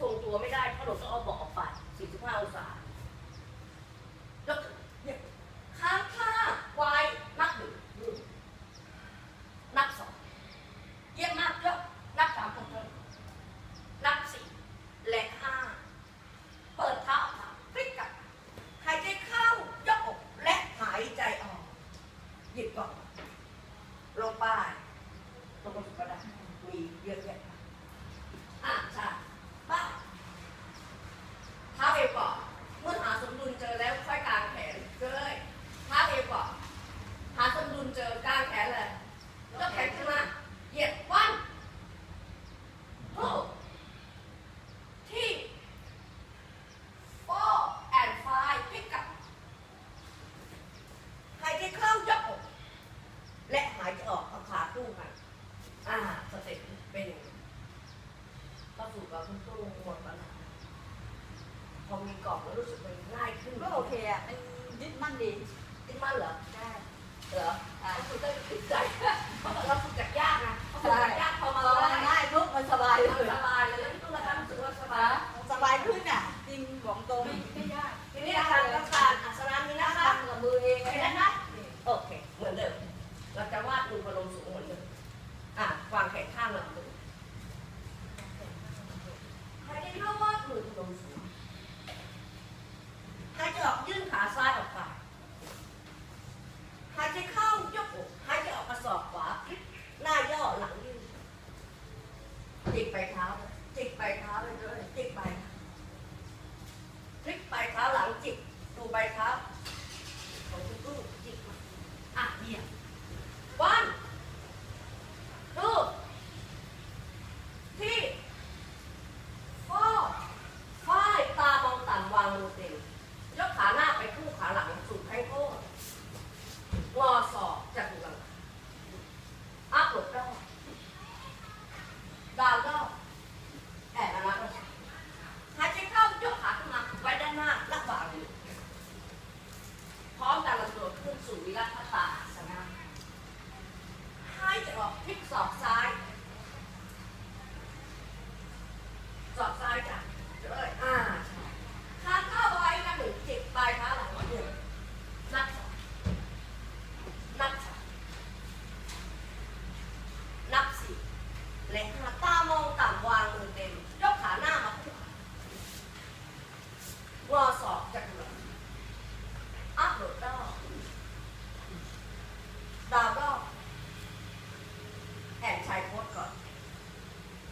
ทรงตัวไม่ได้เพราหลบต้องเอาเบาะออกไป45องศา สเต็ปเป็นอย่างนี้ก็ฝึกกับคุณครูหมดแล้วนะพอมีกรอบก็รู้สึกมันง่ายขึ้นก็โอเคอะมันยึดมั่นดี ติดมันเหรอใช่เหรออ่าคุณได้คิดใจ big break.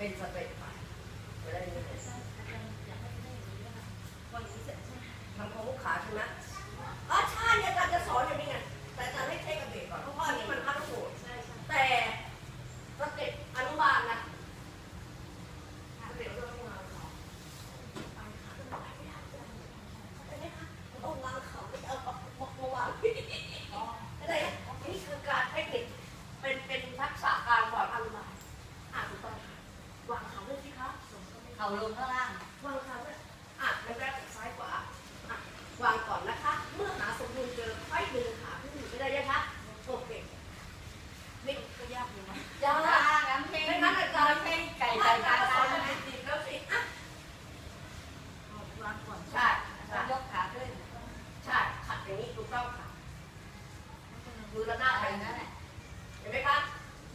things like that. วางครั้งอะอะแล้วแรกซ้ายขวาอะวางก่อนนะคะ เมื่อหาสมดุลเจอค่อยดึงขาขึ้นไม่ได้ยังคะโอเคไม่ก็ยากอยู่นะยากงั้นเพลงงั้นอาจเพลงไก่ไก่ตาตาติดแล้วสิอะวางก่อนใช่ยกขาขึ้นใช่ขัดอย่างนี้ถูกต้องค่ะมือระนาดไปนั่นแหละเห็นไหมคะ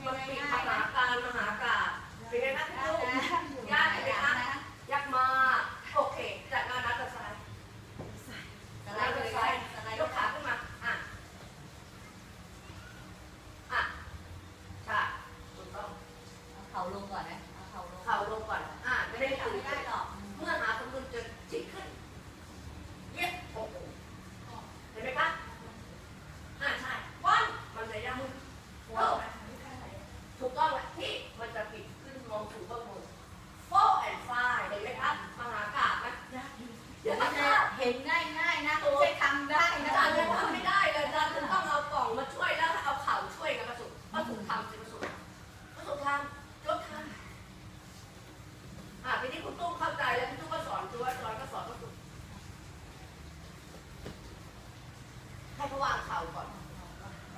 มันปิดขนาด องง่ายๆนะไม่ใช่ทำได้อานะรทำไม่ได้เลยอาจารต้องเอากล่องมาช่วยแล้วเอาเข่าช่วยกันประสุมประสุมทำสิประสุมประสุมทำยกทำอะทีนี้คุณตุ้มเข้าใจแล้วคุณตุ้มก็สอนจ้วยจอนก็สอนประสุมให้ระวางเข่าก่อน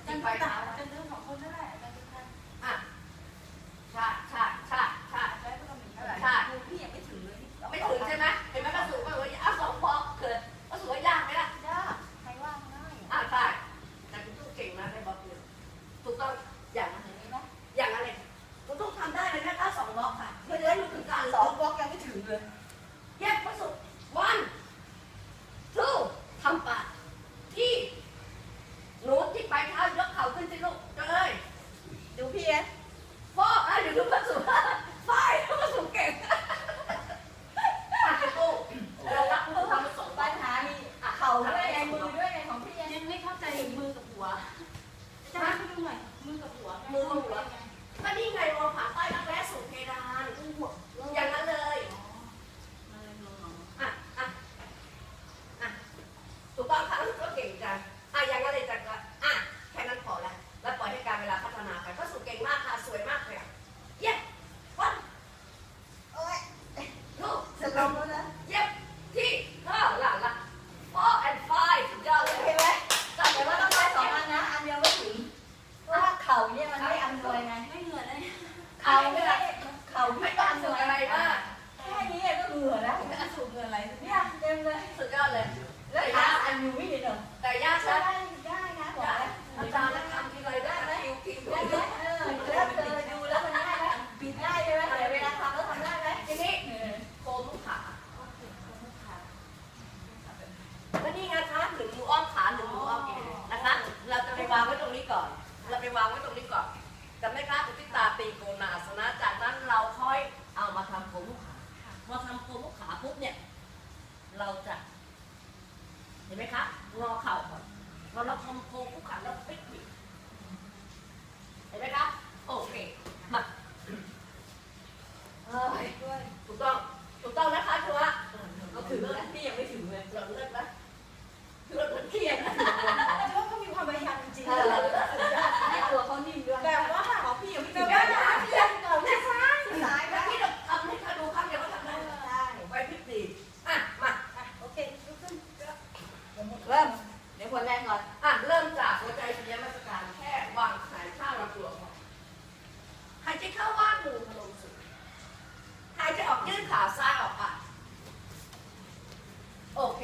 จนไป็นเรื่องของคนนั่นแหละ ปุ๊บเนี่ย เราจะ เห็นไหมครับงอเข่าก่อนพอเราทำโค้งคู่ขาแล้วปิกบิดเห็นไหมครับโอเคมาถูกต้องถูกต้องนะคะถือว่เราถือเลิกพี่ยังไม่ถึงเลยเราเลิกแล้วคือเราเครียดนะแต่ว่าก็มีความพยายามจริงๆ คนแรกก่อน อะ เริ่มจากหัวใจปิยมาสการแค่วางสายข้างลำตัวก่อหายใจเข้าว่างมือพลงสุดหายใจออกยืดขาซ้ายออกอะโอเค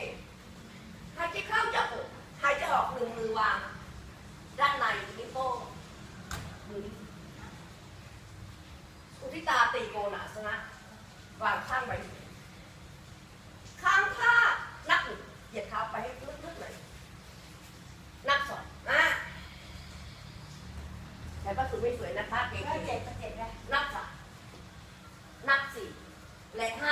หายใจเข้าจะอกหายใจออกหนึ่งมือวาง ด้านในนิ้วโป้งมืออุทิตาตีโกนาสนะวางข้างไป เป็นพระเกจินับสามนับสี่และห้า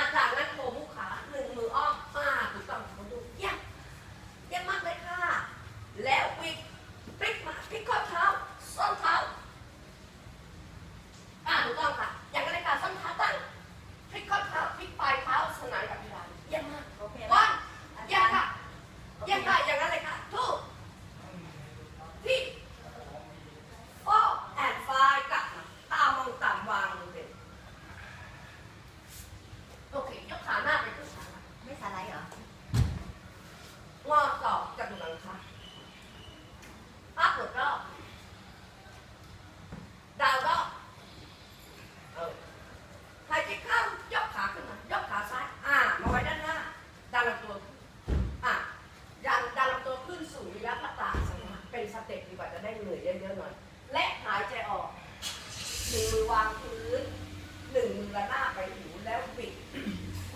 ระนาบไปหูแล้วปิด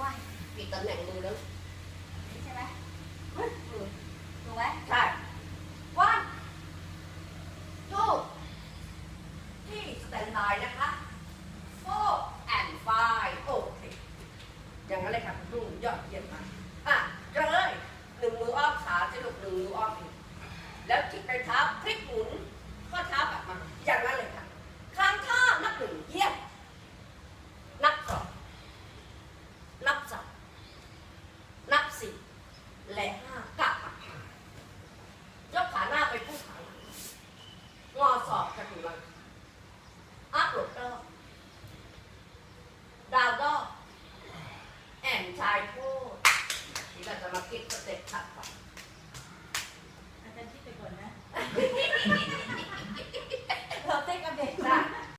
ว่าปิดตำแหน่งมือแล้วใช่ไหมมือถูกไหมใช่วันทูที่สแตนบายนะคะโฟแอนไฟโอเคอย่างนั้นเลยค่ะคุณลุงยอดเยี่ยมมากอะเจอเยหนึ่งมืออ้อมขาจะลุกหนึ่งมืออ้อมอีกแล้วทิ้งไปเท้าพลิก